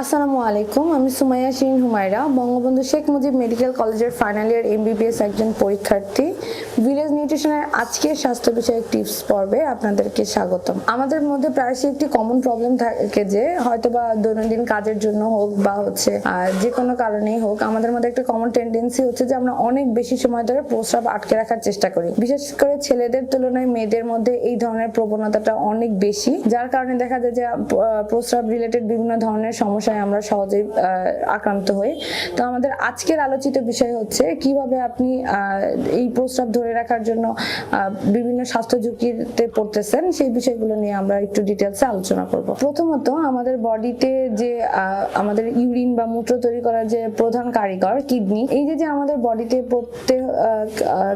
আসসালামু আলাইকুম, আমি সুমাইয়া শিরিন হুমায়রা, বঙ্গবন্ধু শেখ মুজিব মেডিকেল কলেজের ফাইনাল ইয়ার এমবিবিএস একজন পরীক্ষার্থী। ভিলেজ নিউট্রিশনের আজকের স্বাস্থ্য বিষয়ক টিপস পর্বে আপনাদেরকে স্বাগতম। আমাদের মধ্যে প্রায়শই একটি কমন প্রবলেম থাকে যে হয়তো বা দৈনন্দিন কাজের জন্য হোক বা হচ্ছে যে কোনো কারণেই হোক, আমাদের মধ্যে একটা কমন টেন্ডেন্সি হচ্ছে যে আমরা অনেক বেশি সময় ধরে প্রস্রাব আটকে রাখার চেষ্টা করি। বিশেষ করে ছেলেদের তুলনায় মেয়েদের মধ্যে এই ধরনের প্রবণতাটা অনেক বেশি, যার কারণে দেখা যায় যে প্রস্রাব রিলেটেড বিভিন্ন ধরনের সমস্যায় আমরা সহজেই আক্রান্ত হই। তো আমাদের আজকের আলোচিত বিষয় হচ্ছে কীভাবে আপনি এই প্রস্রাব ধরে রাখার জন্য বিভিন্ন স্বাস্থ্য ঝুঁকিতে পড়তেছেন, সেই বিষয়গুলো নিয়ে আমরা একটু ডিটেলসে আলোচনা করব। প্রথমত আমাদের বডিতে যে আমাদের ইউরিন বা মূত্র তৈরি করার যে প্রধান কারিগর, কিডনি, এই যে যে আমাদের বডিতে প্রত্যেক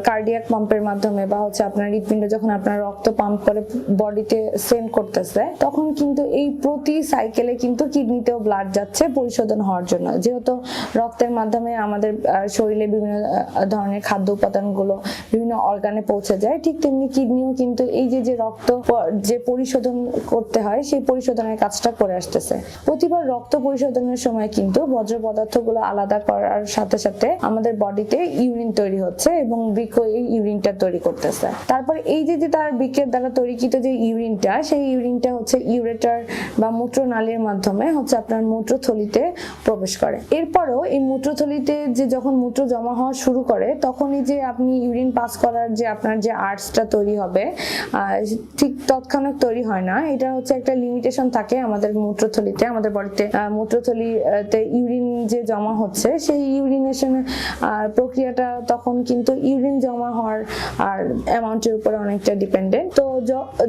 কার্ডিয়াক পাম্পের মাধ্যমে বা হচ্ছে আপনার হৃৎপিণ্ড যখন আপনার রক্ত পাম্প করে বডিতে সেন্ড করতেছে, তখন কিন্তু এই প্রতি সাইকেলে কিন্তু কিডনিতেও ব্লাড যাচ্ছে পরিশোধন হওয়ার জন্য। যেহেতু রক্তের মাধ্যমে আমাদের শরীরে বিভিন্ন ধরনের খাদ্য উপাদানগুলো বিভিন্ন অর্গানে পৌঁছে যায়, ঠিক তেমনি কিডনিও কিন্তু এই যে যে রক্ত যে পরিশোধন করতে হয়, সেই পরিশোধনের কাজটা করে আসতেছে। প্রতিবার রক্ত পরিশোধনের সময় কিন্তু বজ্র পদার্থগুলো আলাদা করার সাথে সাথে আমাদের বডিতে ইউরিন তৈরি হচ্ছে এবং বৃক্ক এই ইউরিনটা তৈরি করতেছে। তারপর এই যে যে তার বৃক্কের দ্বারা তৈরিকৃত যে ইউরিনটা, সেই ইউরিনটা হচ্ছে ইউরেটার বা মূত্রনালীর মাধ্যমে হচ্ছে আপনার মূত্রথলিতে প্রবেশ করে। এরপরও এই মূত্রথলিতে যে যখন মূত্র জমা হওয়া শুরু করে, তখনই যে আপনি ইউরিন পাস করার যে আপনার যে আর্টসটা তৈরি হবে ঠিক তৎক্ষণাৎ তৈরি হয় না। এটা হচ্ছে একটা লিমিটেশন থাকে আমাদের মূত্রথলিতে, আমাদের বডিতে। মূত্রথলিতে ইউরিন যে জমা হচ্ছে, সেই ইউরিনেশনের প্রক্রিয়াটা তখন কিন্তু ইউরিন জমা হওয়ার, আর অ্যামাউন্টের উপরে অনেকটা ডিপেন্ডেন্ট তো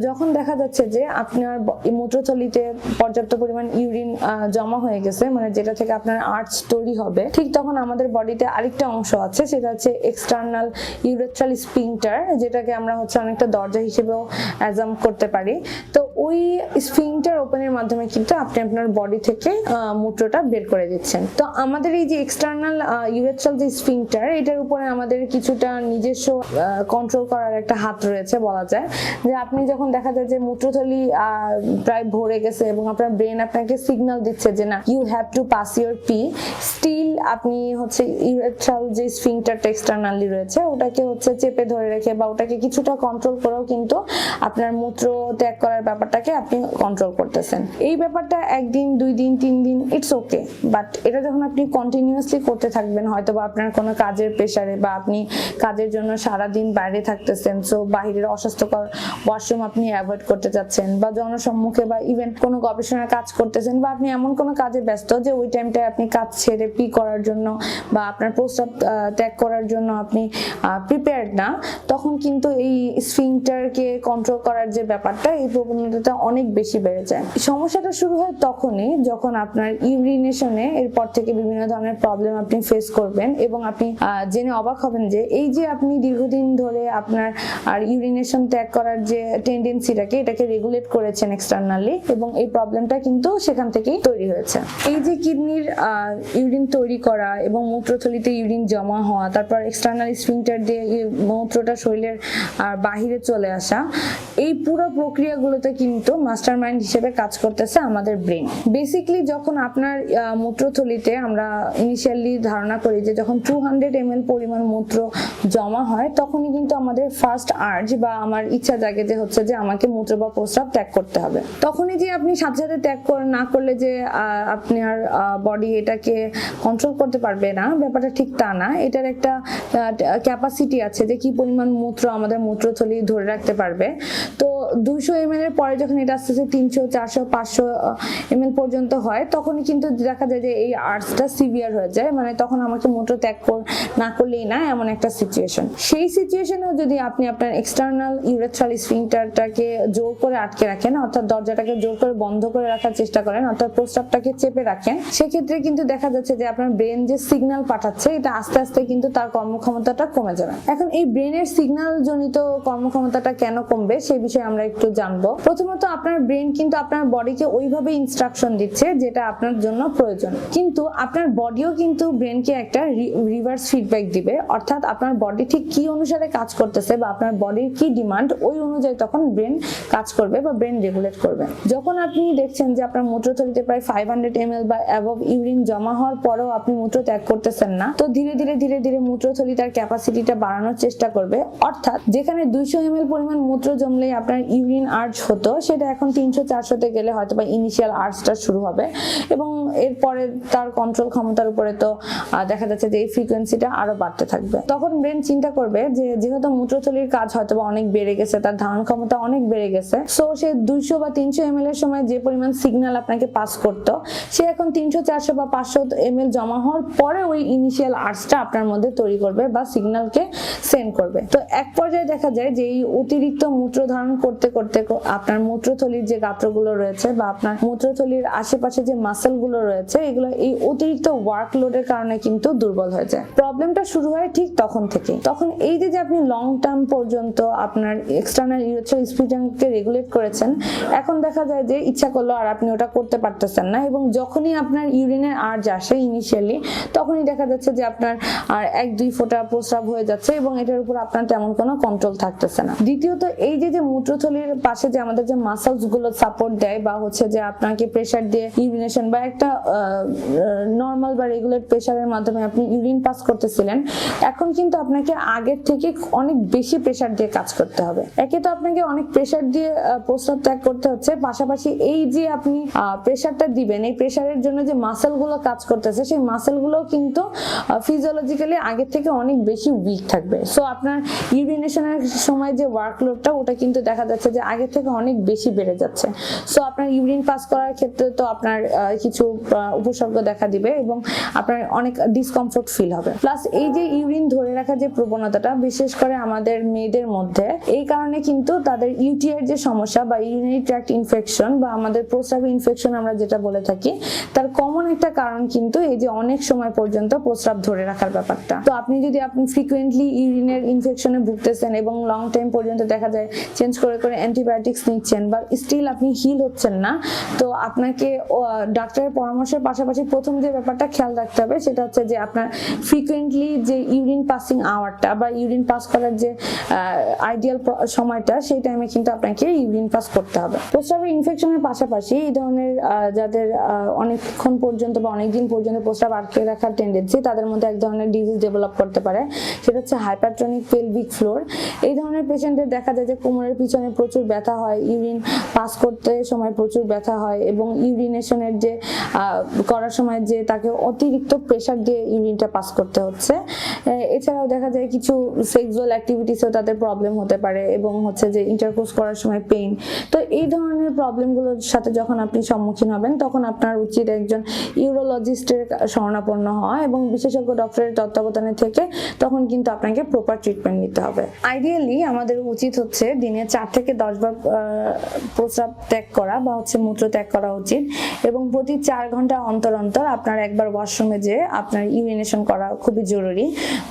যখন দেখা যাচ্ছে যে আপনার মূত্রথলিতে পর্যাপ্ত পরিমাণ ইউরিন জমা হয়ে গেছে মানে যেটা থেকে আপনার আর্টস তৈরি হবে, ঠিক তখন আমাদের বডিতে আরেকটা অংশ আছে, সেটা হচ্ছে এক্সটার্নাল ইউরেথ্রাল স্পিংটার যেটাকে আমরা হচ্ছে অনেকটা দরজা হিসেবেও অ্যাজাম করতে পারি। তো ওই স্পিংটার ওপেনের মাধ্যমে কিন্তু আপনি আপনার বডি থেকে মূত্রটা বের করে দিচ্ছেন। তো আমাদের এই যে এক্সটার্নাল ইউরেথ্রাল যে স্পিংটার এটার উপরে আমাদের কিছুটা নিজস্ব কন্ট্রোল করার একটা হাত রয়েছে বলা যায়। যে আপনি যখন দেখা যায় যে মূত্রথলি প্রায় ভরে গেছে এবং আপনার ব্রেন আপনাকে সিগন্যাল দিচ্ছে যে না you have to pass your pee still আপনি হচ্ছে ইউরেথ্রাল যে স্ফিংটারটা এক্সটার্নালি রয়েছে, ওটাকে হচ্ছে চেপে ধরে রেখে বা ওটাকে কিছুটা কন্ট্রোল করেও কিন্তু আপনার মূত্র ত্যাগ করার ব্যাপারটাকে আপনি কন্ট্রোল করতেছেন। এই ব্যাপারটা একদিন, দুই দিন, তিন দিন ইটস ওকে বাট এটা যখন আপনি কন্টিনিউয়াসলি করতে থাকবেন হয়তো বা আপনার কোনো কাজের প্রেশারে বা আপনি কাজের জন্য সারা দিন বাইরে থাকতেছেন সো বাইরের অস্বাস্থ্যকর ওয়াশরুম আপনি অ্যাভয়েড করতে চাচ্ছেন বা জনসম্মুখে বা ইভেন কোনো গবেষণার কাজ করতেছেন বা আপনি এমন কোনো কাজে ব্যস্ত যে ওই টাইমটায় আপনি কাজ ছেড়ে পি করার জন্য বা আপনার প্রস্তাব ত্যাগ করার জন্য আপনি প্রিপেয়ার্ড না, তখন কিন্তু এই স্ফিংটারকে কন্ট্রোল করার যে ব্যাপারটা, এই প্রবণতাটা অনেক বেশি বেড়ে যায়। সমস্যাটা শুরু হয় তখনই যখন আপনার ইউরিনেশনে, এরপর থেকে বিভিন্ন ধরনের প্রবলেম আপনি ফেস করবেন এবং আপনি জেনে অবাক হবেন যে এই যে আপনি দীর্ঘদিন ধরে আপনার, আর ইউরিনেশন ত্যাগ করার যে টেন্ডেন্সিটাকে এটাকে রেগুলেট করেছেন এক্সটার্নালি এবং এই প্রবলেমটা কিন্তু সেখান থেকেই তৈরি হয়েছে। এই যে কিডনির ইউরিন তৈরি করা এবং মূত্রথলিতে ইউরিন জমা হওয়া, তারপর এক্সটার্নাল স্ফিংটার দিয়ে মূত্রটা শরীরের বাহিরে চলে আসা, এই পুরো প্রক্রিয়াগুলোতে কিন্তু মাস্টার মাইন্ড হিসেবে কাজ করতেছে আমাদের ব্রেন বেসিকলি যখন আপনার মূত্রথলিতে আমরা ইনিশিয়ালি ধারণা করি যে যখন টু হান্ড্রেড এম পরিমাণ মূত্র জমা হয় তখনই কিন্তু আমাদের ফার্স্ট আর্জ বা আমার ইচ্ছা জাগে যে হচ্ছে যে আমাকে মূত্র বা প্রস্রাব ত্যাগ করতে হবে। তখনই যে আপনি সাথে সাথে ত্যাগ না করলে যে আহ, আপনার বডি এটাকে কন্ট্রোল করতে পারবে না ব্যাপারটা ঠিক তা না। এটার একটা ক্যাপাসিটি আছে যে কি পরিমাণ মূত্র আমাদের মূত্রথলি ধরে রাখতে পারবে। তো দুইশো এম এর পরে যখন এটা আস্তে আস্তে তিনশো, চারশো, পাঁচশো এম পর্যন্ত হয়, তখনই কিন্তু দেখা যায় যে এই আর্টসটা সিভিয়ার হয়ে যায়। মানে তখন আমাকে মোটর ত্যাগ না করলেই না, এমন একটা সিচুয়েশন সেই সিচুয়েশনেও যদি আপনি আপনার এক্সটার্নাল ইউরেথ্রাল স্ফিংটারটাকে জোর করে আটকে রাখেন, অর্থাৎ দরজাটাকে জোর করে বন্ধ করে রাখার চেষ্টা করেন, অর্থাৎ প্রস্তাবটাকে চেপে রাখেন, সেক্ষেত্রে কিন্তু দেখা যাচ্ছে যে আপনার ব্রেন যে সিগন্যাল পাঠাচ্ছে, এটা আস্তে আস্তে কিন্তু তার কর্মক্ষমতাটা কমে যাবে। এখন এই ব্রেনের সিগন্যাল জনিত কর্মক্ষমতাটা কেন কমবে, সেই বিষয়ে আমরা আমরা একটু জানব। প্রথমত আপনার ব্রেন কিন্তু আপনার বডিকে ওইভাবে ইনস্ট্রাকশন দিচ্ছে যেটা আপনার জন্য প্রয়োজন। কিন্তু আপনার বডিও কিন্তু ব্রেনকে একটা রিভার্স ফিডব্যাক দিবে। অর্থাৎ আপনার বডি ঠিক কি অনুসারে কাজ করতেছে বা আপনার বডির কি ডিমান্ড ওই অনুযায়ী তখন ব্রেন কাজ করবে বা ব্রেন রেগুলেট করবে। যখন আপনি দেখছেন যে আপনার মূত্রথলিতে প্রায় ফাইভ হান্ড্রেড এম বা অ্যাবভ ইউরিন জমা হওয়ার পরেও আপনি মূত্র ত্যাগ করতেছেন না, তো ধীরে ধীরে ধীরে ধীরে মূত্রথলি তার ক্যাপাসিটিটা বাড়ানোর চেষ্টা করবে। অর্থাৎ যেখানে দুইশো এম পরিমাণ মূত্র জমলেই আপনার ইউরিন আর্জ হতো, সেটা এখন তিনশো চারশোতে গেলে হয়তো বা ইনিশিয়াল আর্জটা শুরু হবে। এবং এরপরে তার কন্ট্রোল ক্ষমতার উপরে তো দেখা যাচ্ছে যে এই ফ্রিকোয়েন্সিটা আরও বাড়তে থাকবে। তখন ব্রেন চিন্তা করবে যে, যেহেতু মূত্রথলির কাজ হয়তো বা অনেক বেড়ে গেছে, তার ধারণ ক্ষমতা অনেক বেড়ে গেছে সো সে দুইশো বা তিনশো এম এর সময় যে পরিমাণ সিগন্যাল আপনাকে পাস করতো, সে এখন তিনশো চারশো বা পাঁচশো এম জমা হওয়ার পরে ওই ইনিশিয়াল আর্টসটা আপনার মধ্যে তৈরি করবে বা সিগন্যালকে সেন্ড করবে। তো এক পর্যায়ে দেখা যায় যে এই অতিরিক্ত মূত্র ধারণ করতে করতে ক- আপনার মূত্রথলির যে গাত্রগুলো রয়েছে বা আপনার মূত্রথলির আশেপাশে যে মাসেলগুলো রয়েছে, এগুলো এই অতিরিক্ত ওয়ার্কলোডের কারণে কিন্তু দুর্বল হয়ে যায়। প্রবলেমটা শুরু হয় ঠিক তখন থেকে তখন এই যে আপনি লং টার্ম পর্যন্ত আপনার এক্সটার্নাল ইউরেথ্রাল স্পিডকে রেগুলেট করেছেন, এখন দেখা যায় যে ইচ্ছা করল আর আপনি ওটা করতে পারতেছেন না এবং যখনই আপনার ইউরিনের আর্জ আসে ইনিশিয়ালি তখনই দেখা যাচ্ছে যে আপনার আর এক দুই ফোঁটা প্রস্রাব হয়ে যাচ্ছে এবং এটার উপর আপনার তেমন কোনো কন্ট্রোল থাকতেছে না। দ্বিতীয়ত এই যে যে মূত্রথলির পাশে যে আমাদের যে মাসলসগুলো সাপোর্ট দেয় বা হচ্ছে যে আপনাকে প্রেসার দিয়ে ইউরিনেশন বা একটা নর্মাল বা রেগুলার প্রেসারের মাধ্যমে আপনি ইউরিন পাস করতেছিলেন, এখন কিন্তু আপনাকে আগের থেকে অনেক বেশি প্রেসার দিয়ে কাজ করতে হবে। একে তো আপনাকে অনেক প্রেসার দিয়ে প্রস্রাব ত্যাগ করতে হচ্ছে, পাশাপাশি এই যে আপনি প্রেসারটা দিবেন, এই প্রেসারের জন্য যে মাসেলগুলো কাজ করতেছে, সেই মাসেলগুলো কিন্তু ফিজিওলজিক্যালি আগের থেকে অনেক বেশি উইক থাকবে। সো আপনার ইউরিনেশনের সময় যে ওয়ার্কলোডটা ওটা কিন্তু দেখা যাচ্ছে যে আগের থেকে অনেক বেশি বেড়ে যাচ্ছে। সো আপনার ইউরিন পাস করার ক্ষেত্রে তো আপনার কিছু উপসর্গ দেখা দিবে এবং আপনার অনেক ডিসকমফোর্ট ফিল হবে। প্লাস এই যে ইউরিন ধরে রাখার যে প্রবণতাটা, বিশেষ করে আমাদের মেয়েদের মধ্যে, এই কারণে কিন্তু তাদের ইউটিআই যে সমস্যা বা ইউরিনারি ট্র্যাক্ট ইনফেকশন বা আমাদের প্রস্রাব ইনফেকশন আমরা যেটা বলে থাকি, তার কমন একটা কারণ কিন্তু এই যে অনেক সময় পর্যন্ত প্রস্রাব ধরে রাখার ব্যাপারটা। তো আপনি যদি আপনি ফ্রিকুয়েন্টলি ইউরিনের ইনফেকশনে ভুগতেছেন এবং লং টাইম পর্যন্ত দেখা যায় চেঞ্জ করে করে অ্যান্টিবায়োটিক্স নিচ্ছেন বা স্টিল আপনি হিল হচ্ছেন না। তো আপনাকে ডাক্তারের পরামর্শের পাশাপাশি প্রথম যে ব্যাপারটা খেয়াল রাখতে হবে, সেটা হচ্ছে যে আপনার ফ্রিকুয়েন্টলি যে ইউরিন পাসিং আওয়ারটা বা ইউরিন পাস করার যে আইডিয়াল সময়টা, সেই টাইমে কিন্তু আপনাকে ইউরিন পাস করতে হবে। প্রস্রাবের ইনফেকশনের পাশাপাশি এই ধরনের যাদের অনেকক্ষণ পর্যন্ত বা অনেকদিন পর্যন্ত প্রস্রাব আটকে রাখার টেন্ডেন্সি তাদের মধ্যে এক ধরনের ডিজিজ ডেভেলপ করতে পারে। সেটা হচ্ছে হাইপারট্রনিক পেলভিক ফ্লোর এই ধরনের পেশেন্টদের দেখা যায় যে কোমরের পিছনে প্রচুর ব্যথা হয়, ইউরিন পাস করতে সময় প্রচুর ব্যথা হয় এবং ইউরিনেশনের যে করার সময় যে তাকে অতিরিক্ত প্রেশার দিয়ে ইউরিনটা পাস করতে হচ্ছে। এছাড়াও দেখা যায় কিছু সেক্সুয়াল অ্যাক্টিভিটিসেও তাদের প্রবলেম হতে পারে এবং হচ্ছে যে ইন্টারকোর্স করার সময় পেইন তো এই ধরনের প্রবলেমগুলোর সাথে যখন আপনি সম্মুখীন হবেন, তখন আপনার উচিত একজন ইউরোলজিস্টের শরণাপন্ন হওয়া এবং বিশেষজ্ঞ ডক্টরের তত্ত্বাবধানে থেকে তখন কিন্তু আপনাকে প্রপার ট্রিটমেন্ট নিতে হবে। আইডিয়ালি আমাদের উচিত হচ্ছে দিনে চার থেকে দশ বার প্রস্রাব ত্যাগ করা বা হচ্ছে মূত্র ত্যাগ করা উচিত এবং প্রতি চার ঘণ্টা অন্তর অন্তর আপনার একবার ওয়াশরুমে যেয়ে আপনার ইউরিনেশন করা খুবই জরুরি।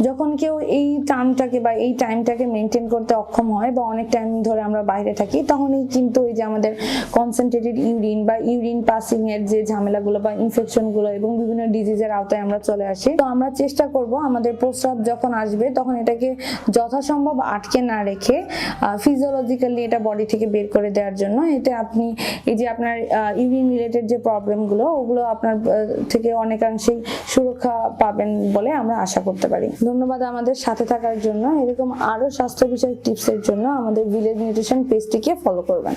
যখন কেউ এই টার্মটাকে বা এই টাইমটাকে মেনটেন করতে অক্ষম হয় বা অনেক টাইম ধরে আমরা বাইরে থাকি, তখনই কিন্তু এই যে আমাদের কনসেন্ট্রেটেড ইউরিন বা ইউরিন পাসিং এর যে ঝামেলাগুলো বা ইনফেকশনগুলো এবং বিভিন্ন ডিজিজের আওতায় আমরা চলে আসি, তো আমরা চেষ্টা করব আমাদের প্রস্রাব যখন আসবে তখন এটাকে যথাসম্ভব আটকে না রেখে ফিজিওলজিক্যালি এটা বডি থেকে বের করে দেওয়ার জন্য। এতে আপনি এই যে আপনার ইউরিন রিলেটেড যে প্রবলেমগুলো ওগুলো আপনার থেকে অনেকাংশেই সুরক্ষা পাবেন বলে আমরা আশা করতে পারি। ধন্যবাদ আমাদের সাথে থাকার জন্য। এরকম আরও স্বাস্থ্য বিষয়ক টিপসের জন্য আমাদের ভিলেজ নিউট্রিশন পেজটিকে ফলো করবেন।